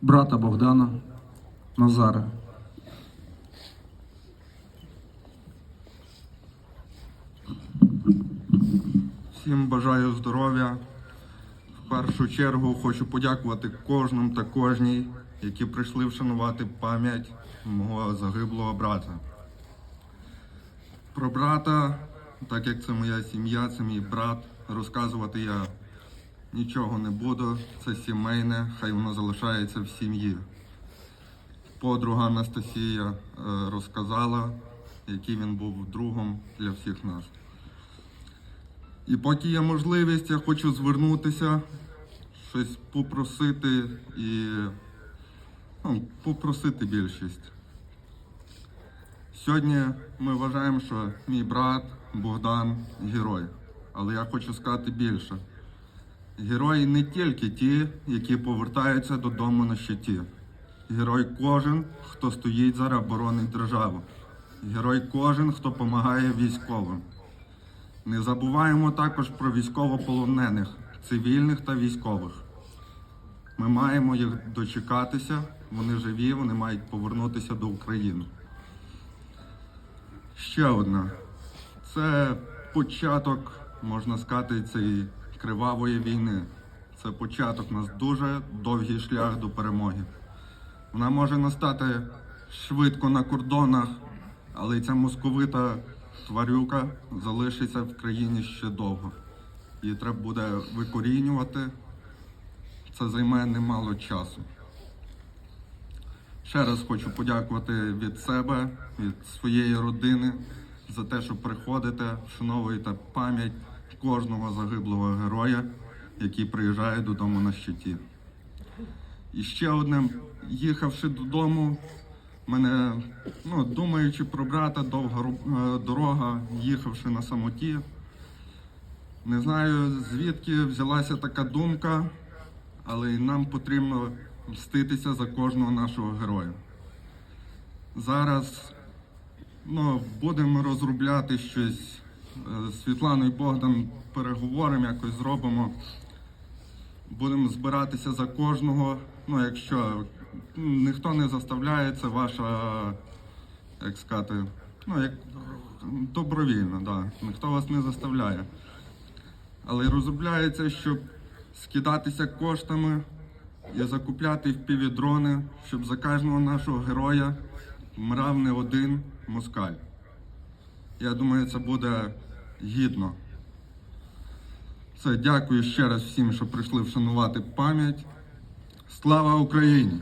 брата Богдана Назара. Всім бажаю здоров'я. В першу чергу хочу подякувати кожному та кожній, які прийшли вшанувати пам'ять мого загиблого брата. Про брата, так як це моя сім'я, це мій брат, розказувати я нічого не буду. Це сімейне, хай воно залишається в сім'ї. Подруга Анастасія е, розказала, який він був другом для всіх нас. І поки є можливість, я хочу звернутися, щось попросити і ну, попросити більшість. Сьогодні ми вважаємо, що мій брат Богдан герой. Але я хочу сказати більше. Герої не тільки ті, які повертаються додому на щиті. Герой кожен, хто стоїть зараз боронить державу. Герой кожен, хто допомагає військовим. Не забуваємо також про військовополонених, цивільних та військових. Ми маємо їх дочекатися, вони живі, вони мають повернутися до України. Ще одне. Це початок, можна сказати, цієї кривавої війни. Це початок у нас дуже довгий шлях до перемоги. Вона може настати швидко на кордонах, але ця московита тварюка залишиться в країні ще довго. Її треба буде викорінювати. Це займе немало часу. Ще раз хочу подякувати від себе, від своєї родини за те, що приходите, вшановуєте пам'ять кожного загиблого героя, який приїжджає додому на щиті. І ще одне, їхавши додому, мене, ну, думаючи про брата, довга е, дорога, їхавши на самоті. Не знаю, звідки взялася така думка, але й нам потрібно мститися за кожного нашого героя. Зараз ну, будемо розробляти щось. Е, Світланою Богдан переговоримо, якось зробимо. Будемо збиратися за кожного. Ну, якщо ніхто не заставляє, це ваша, як сказати, ну, як добровільно, да. ніхто вас не заставляє. Але розробляється, щоб скидатися коштами і закупляти впівдрони, щоб за кожного нашого героя вмирав не один москаль. Я думаю, це буде гідно. Все, дякую ще раз всім, що прийшли вшанувати пам'ять. Слава Україні!